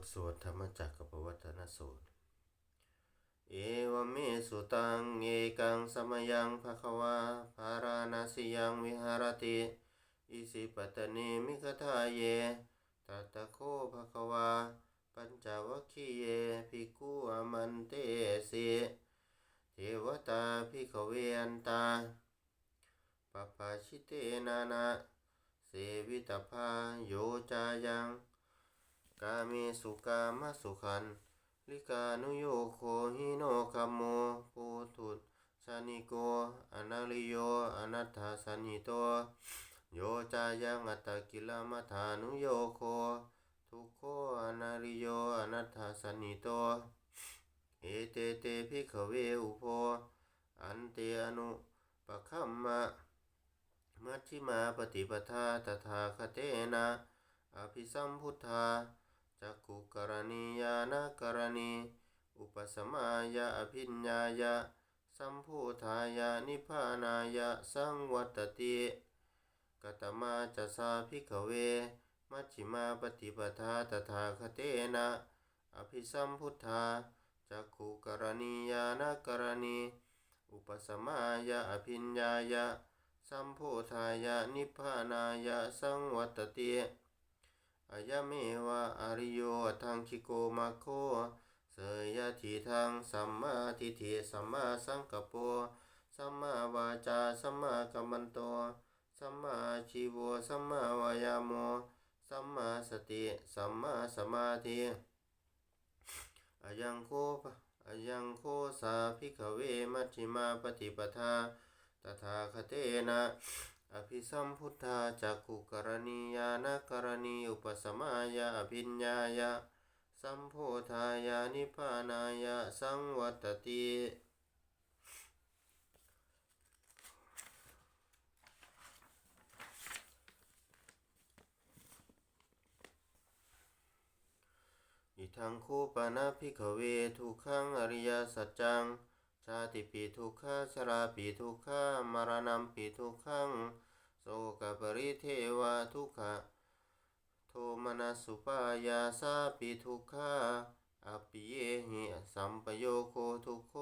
ทสวดธรรมจักรกับวัฒนสูตร เอวเมสุตังเอกังสมยังภควาภาราณสิยังวิหารติอิสิปตเนมิกทาเยตัตตะโคภควา ปัญจวัคคีเยภิกขุอมันเตสิเทวตาภิกเวอันตาปปาชิเตนานาเสวิตพาโยจายัง กาเมสุกามสุขันลิกานุโยโคหิโนคัมโมปุถุชานิโกอนาลิโยอนัตถาสันิโตโยจายังอัตตกิลมัฐานุโยโคทุโคอนาลิโยอนัตถาสันิโตเอเตเตภิกขเวอุโพอันเตอนุปะคัมมะมัชฌิมาปฏิปทาตถาคเตนะอภิสัมพุทธา จักขุกรณียานากรณี อุปสมายะอภิญญายะ สัมพุทธายะนิพพานายะสังวัตติกตมาจะสาภิกเว มัชฌิมาปฏิปทาตถาคเตนะอภิสัมพุทธาจักขุกรณียานากรณี อุปสมายะอภิญญายะ สัมโพธายะนิพพานายะสังวัตติ อายะเมวะอริโยทังคิโกมาโคเสยทิทังสัมมาทิฏฐิสัมมาสังกปโปสัมมาวาจาสัมมากัมมันโตสัมมาชีวสัมมาวายาโมสัมมาสติสัมมาสมาธิอายังโคอายังโคสาภิกขเวมัชฌิมาปฏิปทาตถาคเตนะ อภิสัมพุทธาจักขุกรณียานกรณีอุปสมายะอภิญญายะสัมโพธายานิพานายะสังวัตติอิทังคูปานาภิกเวทุขังอริยสัจจัง ชาติปีทุกขาชราปีทุกขามรณะปีทุกขังโสกปริเทวะทุกขะโทมนัสุปายาสาปีทุกขาอปิเยหิสัมปโยโคทุกโค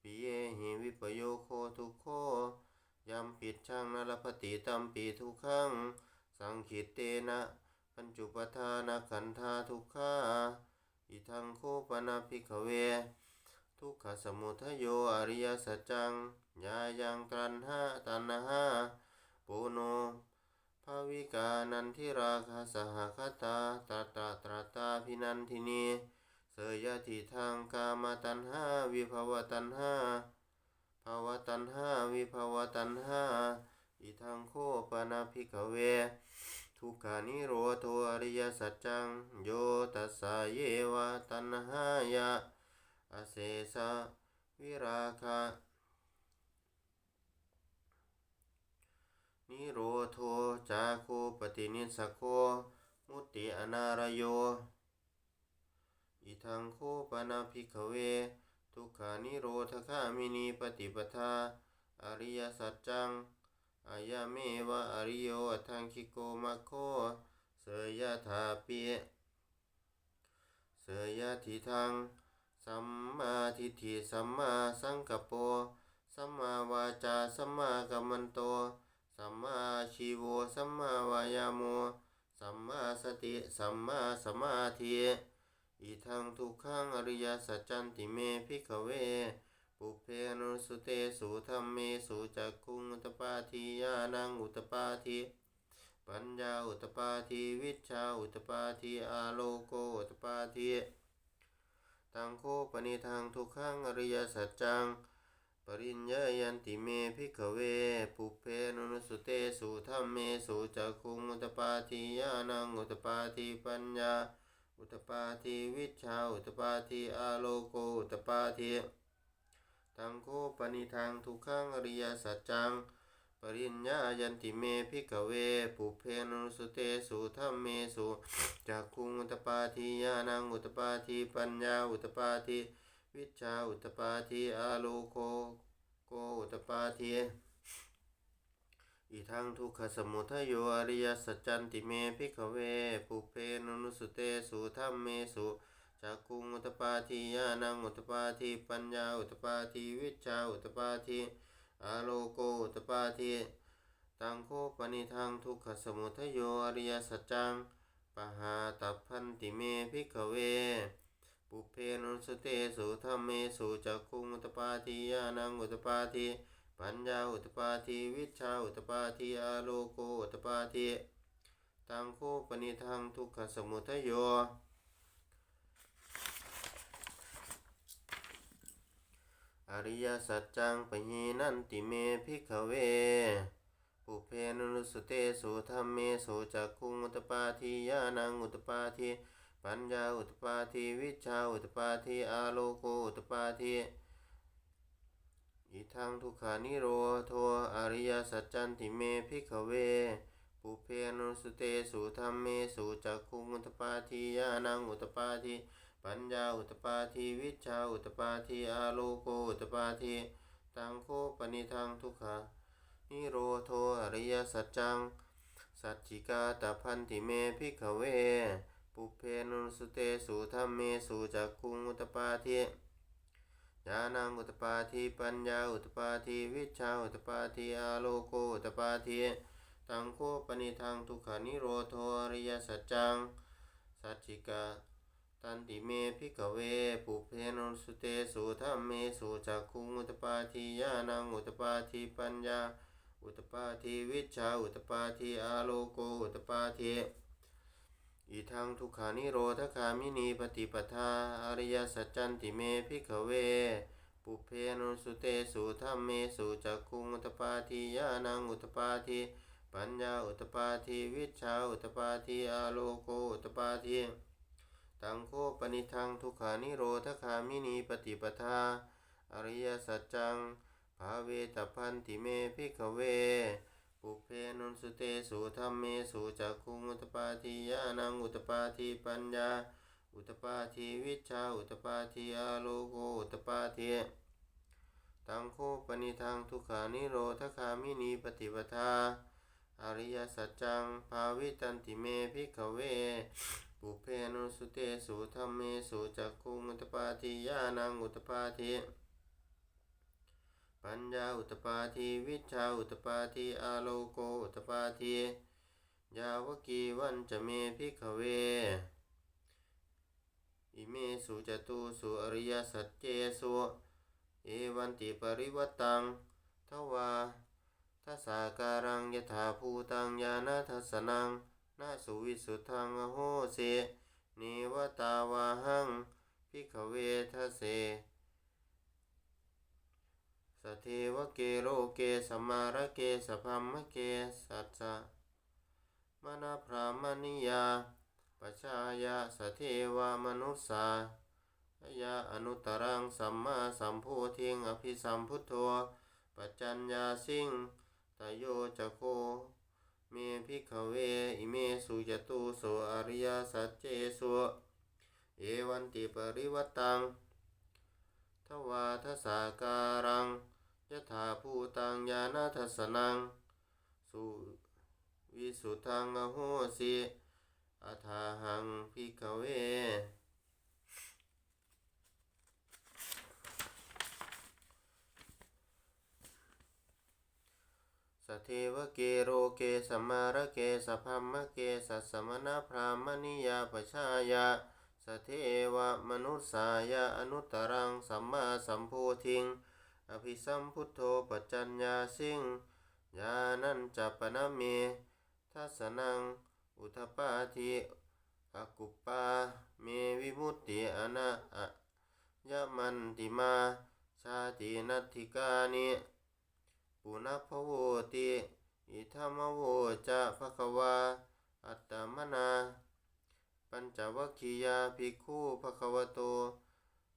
ปิเยหิวิปโยโคทุกโคยัมปิดช่างนรปฏิตัมปีทุกขังสังขิตเตนะปัญจุปทานขันธาทุกขาอิทังโคปนาภิกเว ทุกขสมุทโยอริยสัจจังญายังตรันหาตันหาปุโนภาวิกานันทิราคาสหคตาตราตาตราตาพินันทินีเสยติทางกามตันหาวิภวตันหาภาวตันหาวิภวตันหาอิทังโคปนาภิกขเว ทุกขานิโรโทอริยสัจจัง โยตัสสะเยวะตันหายะ อเสสะวิราคะ นิโรโทจาโคปฏินิสโค มุติอนารโย อิทังโคปนาภิกขเว ทุกขานิโรธคามินีปฏิปทา อริยสัจจัง อายะเมวะอริโยทังคิโกมาโค เสยยถาปิเสยยทิทัง สัมมาทิฏฐิสัมมาสังกัปโปสัมมาวาจาสัมมากัมมันโต สัมมาชีโวสัมมาวายาโมสัมมาสติสัมมาสมาธิอิทังทุกขังอริยสัจจันติเมภิกเว ปุเพนุสุเตสุธรรมเมสุจักคุงอุตปาทิยานังอุตปาทิปัญญาอุตปาทิวิชชาอุตปาทิอาโลโกอุตปาทิ ตังโคปนิทังทุกขังอริยสัจจัง ปริญญายันติเมภิกเว ปุเพนุสุเตสุธรรมเมสุจักคุงอุตปาทิยานังอุตปาทิปัญญา อุตปาทิวิชาอุตปาทิอาโลโกอุตปาทิตังโคปนิทังทุกขังอริยสัจจัง ริญญายันติเมภิกเวปุเพนุสุเตสุธรรมเมสุจักคุงอุตปาทิยานังอุตปาทิปัญญาอุตปาทิวิชาอุตปาทิอาโลโกโกอุตปาทิอิทังทุกขสมุทโยอริยสัจจันติเมพิกเวปุเพนนุสุเตสุธรรมเมสุจักคุงอุตปาทิยานังอุตปาทิปัญญาอุตปาทิวิชชาอุตปาทิ อาโลโกตปาทิตังโคปนิทังทุกขสมุทโยอริยสัจจังปหาตัพพันติเมพิกเว ปุเพนุสเตสุธรรมเมสุจักคุงอุตปาทิยานังอุตปาทิปัญญาอุตปาทิวิชาอุตปาทิอาโลโกอุตปาทิตังโคปนิทังทุกขสมุทโย อริยสัจจังปหีนันติเมพิกเว ปุเพนุสุเตสุธรรมเมสุจักคุงอุตปาทิยานังอุตปาทิปัญญาอุตปาทิวิชาอุตปาทิอาโลโกอุตปาทิอิทังทุกขานิโรโทอริยสัจจันติเมพิกเว ปุเพนุสุเตสุธรรมเมสุจักคุงอุตปาทิยานังอุตปาทิ ปัญญาอุตปาทิวิชาอุตปาทิอาโลโกอุตปาทิตังโคปนิทังทุกขานิโรโทอริยสัจจัง สัจจิกาตพันติเมพิกเว ปุเพนุสุเตสุธรรมเมสุจักคุงอุตปาทิญาณังอุตปาทิปัญญาอุตปาทิวิชาอุตปาทิอาโลโกอุตปาทิตังโคปนิทังทุกขานิโรโทอริยสัจจัง สัจจิกา ตันติเมพิกเวปุเพนุสุเตสุธรรมเมสุจักคุงอุตปาทิญาณังอุตปาทิปัญญา อุตปาทิวิชาอุตปาทิอาโลโกอุตปาทิอิทังทุกขานิโรธคามินีปฏิปทาอริยสัจจันติเมพิกเว ปุเพนุสุเตสุธรรมเมสุจักคุงอุตปาทิญาณังอุตปาทิปัญญาอุตปาทิวิชชาอุตปาทิอาโลโกอุตปาทิ ตังโคปนิทังทุขานิโรธคามินีปฏิปทา อริยสัจจังภาเวตพันติเมพิกเว ปุเพนุสุเตสุธรรมเมสุจักคุงอุตปาทิยานังอุตปาทิปัญญา อุตปาทิวิชาอุตปาทิอาโลโกอุตปาทิตังโคปนิทังทุขานิโรธคามินีปฏิปทา อริยสัจจังภาวิตันติเมพิกเว ปุเพนุสุเตสุธรรมเมสุจักคุงอุตปาทิยานังอุตปาทิปัญญาอุตปาทิวิชาอุตปาทิอาโลโกอุตปาทิยาวกีวันจะเมพิกเว อิเมสุจตุสุอริยสัจเจสุเอวันติปริวัตังทวาทัสาการังยถาภูตังญาณทัสนัง นาสุวิสุทังอโหเสนิวตาวาหังพิกเวทะเสสเทวเกโรเกสมารเกสพัมมเกสัจจะมณพรามณิยาปชายาสเทวามนุสสายาอนุตรังสัมมาสัมโพธิงอภิสัมพุทโธปัจจัญญาสิงตโยจโค เมพิกเวอิเมสุจตุโสอริยสัจเจสุเอวันติปริวัตังทวาทสาการังยถาภูตังญาณทัสนัง สุวิสุทังอโหสิอัฏฐาหังพิกเว สเทวเกโรเกสมารเกสพัมมเกสัสมณพรามณิยาปชายาสเทวมนุสสายาอนุตตรังสัมมาสัมโพธิง อภิสัมพุทโธปัจจัญญาสิงญาณัญจัปปนเมทัสนัง อุทปาทิอกุปปาเมวิมุตติอนะอะยะมันติมา ชาตินัตถิกานิ ปุณพโวติอิธรรมโวจะภะคะวา อัตตมนา ปัญจวัคคียาภิกขุภะคะวะโต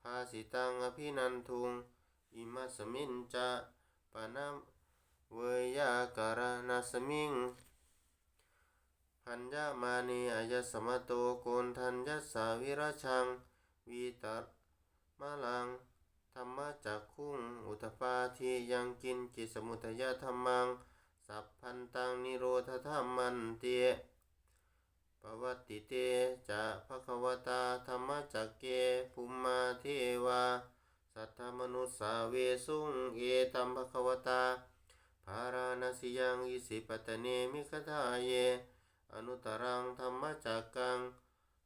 ภาสิตังอภินันทุง อิมัสมินจะปะนะเวยาการณสมิงพัญญามานีอายสมโตโกนทัญญสาวิราชังวีตัดมาลัง ธรรมะจักขุงอุตปาทิยังกินจิสมุทยธรรมัง สัพพันตังนิโรธธรรมันเตปวัตติเตจะภะควตาธรรมจักเกภูมิมาเทวา สัทธมนุสสาเวสุงเอตัมภะควตาภาราณสียังอิสิปตเนมิคทาเย อนุตรังธรรมจักกัง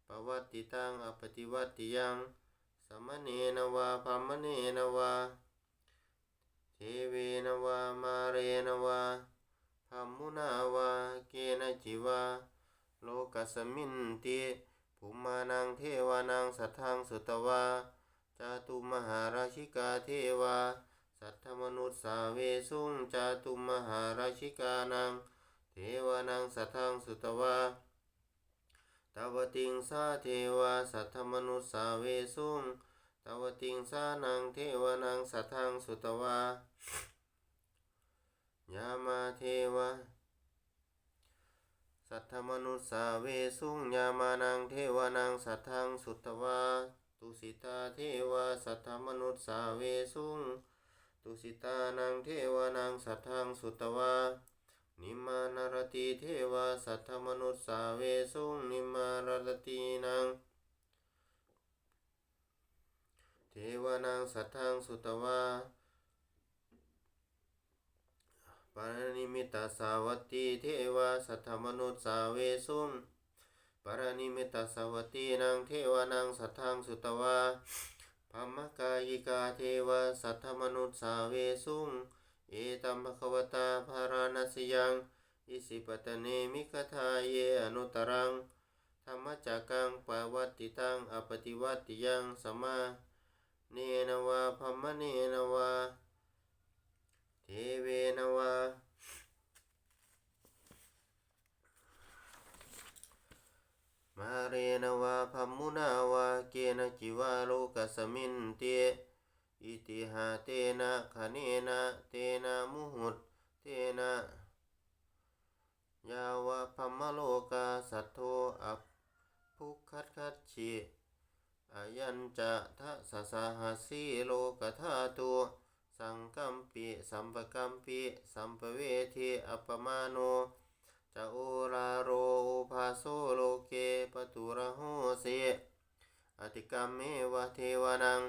ปวัตติตังอปฏิวัติยัง สมณเณนวาพามเณนวาเทเวนวามาเรนวาพัมมุนาวาเกณจิวาโลกัสมินติภูมานังเทวานังสัทธังสุตวาจาตุมหาราชิกาเทวา สัทธมนุสสาเวสุงจาตุมหาราชิกานัง เทวานังสัทธังสุตวา ตาวติงสาเทวาสัทธมนุสสาเวสุงตาวติงสานังเทวานังสัทธังสุตวายามาเทวาสัทธมนุสสาเวสุงยามานังเทวานังสัทธังสุตวาตุสิตาเทวาสัทธมนุสสาเวสุงตุสิตานังเทวานังสัทธังสุตวา นิมานารติเทวาสัทธมนุสสาเวสุงนิมารารตินังเทวานังสัทธังสุตวาปารณิมิตาสาวัตติเทวาสัทธมนุสสาเวสุงปารณิมิตาสาวัตตินังเทวานังสัทธังสุตวาภมมกายิกาเทวาสัทธมนุสสาเวสุง เอตัมภควตาภาราณสยัง อิสิปตเนมิคทาเยอนุตรัง ธรรมจักังปวัตติตังอปฏิวัติยังสมา เนนวาพัมมเนนวา เทเวนวามาเรนวาพัมมุนาวาเกณจิวาโลกัสมินเต อิติหาเตนะขเนนะเตนะมุหุตเตนะยาวะพัมมโลกาสัทโธอัปภุคัตคัตชิอายัญจะทะสะสะหัสีโลกธาตุสังกัมปิสัมปกัมปิสัมปเวทีอัปมาโนจะโอราโรอุภาโซโลเกปตุระโหเสอติกัมเมวะเทวนัง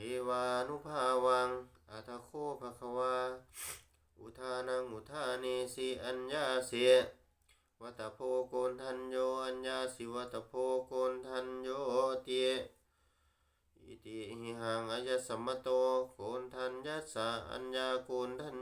ทวานุภาวัง อัตโคภควา อุทานังอุทาเนสีอัญญาเสียวัตโพโกนทันโยอัญญาสิวัตโพโกนทันโยเตียอิติหิหังอายสัมมโตโกนทันยัสสะอัญญาโกนทัน